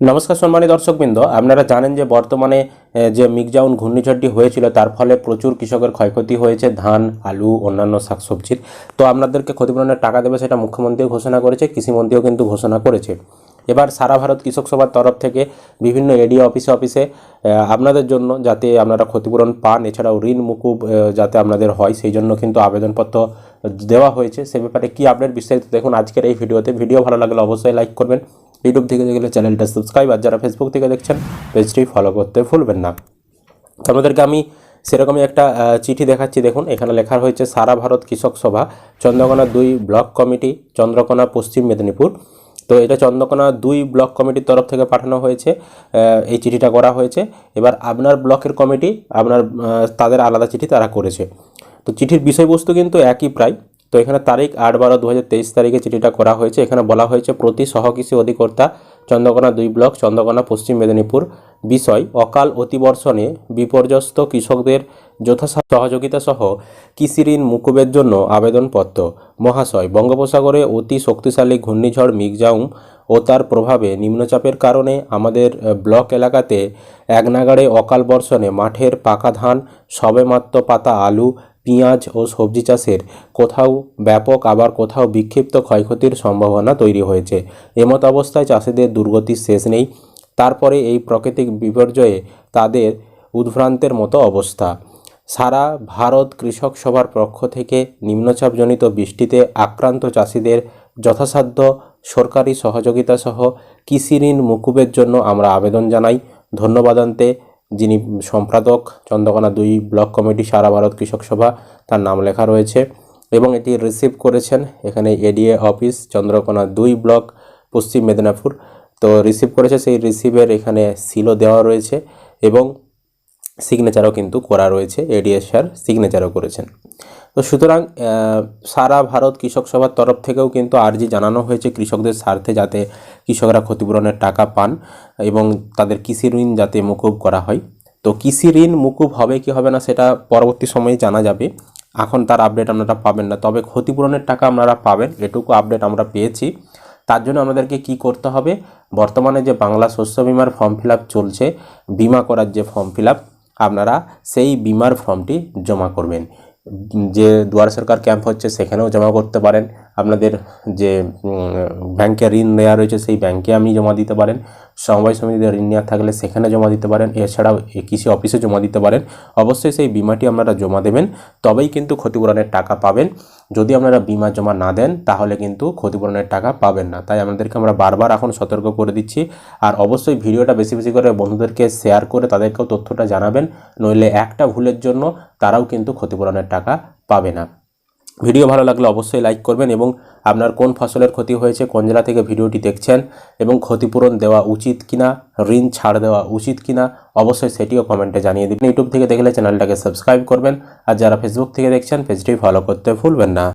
নমস্কার সম্মানিত দর্শকবৃন্দ, আপনারা জানেন যে বর্তমানে যে মিগজাউন ঘূর্ণিঝড়টি হয়েছিল, তার ফলে প্রচুর কৃষকের ক্ষয়ক্ষতি হয়েছে, ধান, আলু, অন্যান্য শাকসবজির। তো আপনাদেরকে ক্ষতিপূরণের টাকা দেবে সেটা মুখ্যমন্ত্রীও ঘোষণা করেছে, কৃষিমন্ত্রীও কিন্তু ঘোষণা করেছে। এবার সারা ভারত কৃষক সভার তরফ থেকে বিভিন্ন এডিও অফিসে অফিসে আপনাদের জন্য যাতে আপনারা ক্ষতিপূরণ পান, এছাড়াও ঋণ, মুকুব যাতে আপনাদের হয়, সেই জন্য কিন্তু আবেদনপত্র দেওয়া হয়েছে। সে ব্যাপারে কী আপডেট বিস্তারিত দেখুন আজকের এই ভিডিওতে। ভিডিও ভালো লাগলে অবশ্যই লাইক করবেন। ইউটিউব থেকে দেখলে চ্যানেলটা সাবস্ক্রাইব আর যারা ফেসবুক থেকে দেখছেন পেজটি ফলো করতে ভুলবেন না। তো আপনাদেরকে আমি সেরকমই একটা চিঠি দেখাচ্ছি। দেখুন, এখানে লেখা হয়েছে সারা ভারত কৃষক সভা, চন্দ্রকোনা দুই ব্লক কমিটি, চন্দ্রকোনা পশ্চিম মেদিনীপুর। তো এটা চন্দ্রকোনা দুই ব্লক কমিটির তরফ থেকে পাঠানো হয়েছে এই চিঠিটা করা হয়েছে। এবার আপনার ব্লকের কমিটি, আপনার তাদের আলাদা চিঠি তারা করেছে। তো চিঠির বিষয়বস্তু কিন্তু একই প্রায়। তো এখানে তারিখ আট বারো দু তারিখে চিঠিটা করা হয়েছে। এখানে বলা হয়েছে, প্রতি সহকৃষি অধিকর্তা চন্দ্রকোনা দুই ব্লক, চন্দ্রকোনা পশ্চিম মেদিনীপুর। বিষয়, অকাল অতিবর্ষণে বিপর্যস্ত কৃষকদের যথা সহযোগিতা সহ কৃষি ঋণ মুকুবের জন্য আবেদনপত্র। মহাশয়, বঙ্গোপসাগরে অতি শক্তিশালী ঘূর্ণিঝড় মিগজাউম ও তার প্রভাবে নিম্নচাপের কারণে আমাদের ব্লক এলাকাতে একনাগাড়ে অকাল বর্ষণে মাঠের পাকা ধান, সবেমাত্র পাতা, আলু পেঁয়াজ ও সবজি চাষের কোথাও ব্যাপক, আবার কোথাও বিক্ষিপ্ত ক্ষয়ক্ষতির সম্ভাবনা তৈরি হয়েছে। এমত অবস্থায় চাষিদের দুর্গতির শেষ নেই। তারপরে এই প্রাকৃতিক বিপর্যয়ে তাদের উদ্ভ্রান্তের মতো অবস্থা। সারা ভারত কৃষক সভার পক্ষ থেকে নিম্নচাপজনিত বৃষ্টিতে আক্রান্ত চাষিদের যথাসাধ্য সরকারি সহযোগিতা সহ কৃষি ঋণ মুকুবের জন্য আমরা আবেদন জানাই। ধন্যবাদান্তে যিনি সম্পাদক চন্দ্রকোনা দুই ব্লক কমিটি, সারা ভারত কৃষক সভা, তার নাম লেখা রয়েছে এবং এটি রিসিভ করেছেন এখানে এডিএ অফিস চন্দ্রকোনা দুই ব্লক, পশ্চিম মেদিনীপুর। তো রিসিভ করেছে, সেই রিসিভের এখানে সিলও দেওয়া রয়েছে এবং সিগনেচারও কিন্তু করা রয়েছে এডিএস স্যার সিগনেচারও করেছেন। তো সুতরাং সারা ভারত কৃষক সভার তরফ থেকেও কিন্তু আর্জি জানানো হয়েছে কৃষকদের স্বার্থে যাতে কৃষকরা ক্ষতিপূরণের টাকা পান এবং তাদের কৃষি ঋণ যাতে মুকুব করা হয়। তো কৃষি ঋণ মুকুব হবে কি হবে না সেটা পরবর্তী সময়ে জানা যাবে। এখন তার আপডেট আপনারা পাবেন না। তবে ক্ষতিপূরণের টাকা আপনারা পাবেন, এটুকু আপডেট আমরা পেয়েছি। তার জন্য আমাদেরকে কি করতে হবে? বর্তমানে যে বাংলা শস্য বিমার ফর্ম ফিল চলছে, বিমা করার যে ফর্ম ফিল আপনারা সেই বিমার ফর্মটি জমা করবেন। যে দুয়ার সরকার ক্যাম্প হচ্ছে সেখানেও জমা করতে পারেন। আপনাদের যে ব্যাংকে ঋণ নেওয়া রয়েছে, সেই ব্যাংকে আপনি জমা দিতে পারেন। সমবায় সমিতিতে ঋণ নেওয়া থাকলে সেখানে জমা দিতে পারেন। এছাড়াও কৃষি অফিসে জমা দিতে পারেন। অবশ্যই সেই বিমাটি আপনারা জমা দেবেন। তবেই কিন্তু ক্ষতিপূরণের টাকা পাবেন। যদি আপনারা বিমা জমা না দেন, তাহলে কিন্তু ক্ষতিপূরণের টাকা পাবেন না। তাই আমাদেরকে আমরা বারবার এখন সতর্ক করে দিচ্ছি। আর অবশ্যই ভিডিওটা বেশি বেশি করে বন্ধুদেরকে শেয়ার করে তাদেরকেও তথ্যটা জানাবেন। নইলে একটা ভুলের জন্য তারাও কিন্তু ক্ষতিপূরণের টাকা পাবে না। ভিডিও ভালো লাগলে অবশ্যই লাইক করবেন এবং আপনার কোন ফসলের ক্ষতি হয়েছে, কোন জেলা থেকে ভিডিওটি দেখছেন এবং ক্ষতিপূরণ দেওয়া উচিত কিনা, ঋণ ছাড় দেওয়া উচিত কিনা, অবশ্যই সেটিও কমেন্টে জানিয়ে দেবেন। ইউটিউব থেকে দেখলে চ্যানেলটাকে সাবস্ক্রাইব করবেন। আর যারা ফেসবুক থেকে দেখছেন পেজটি ফলো করতে ভুলবেন না।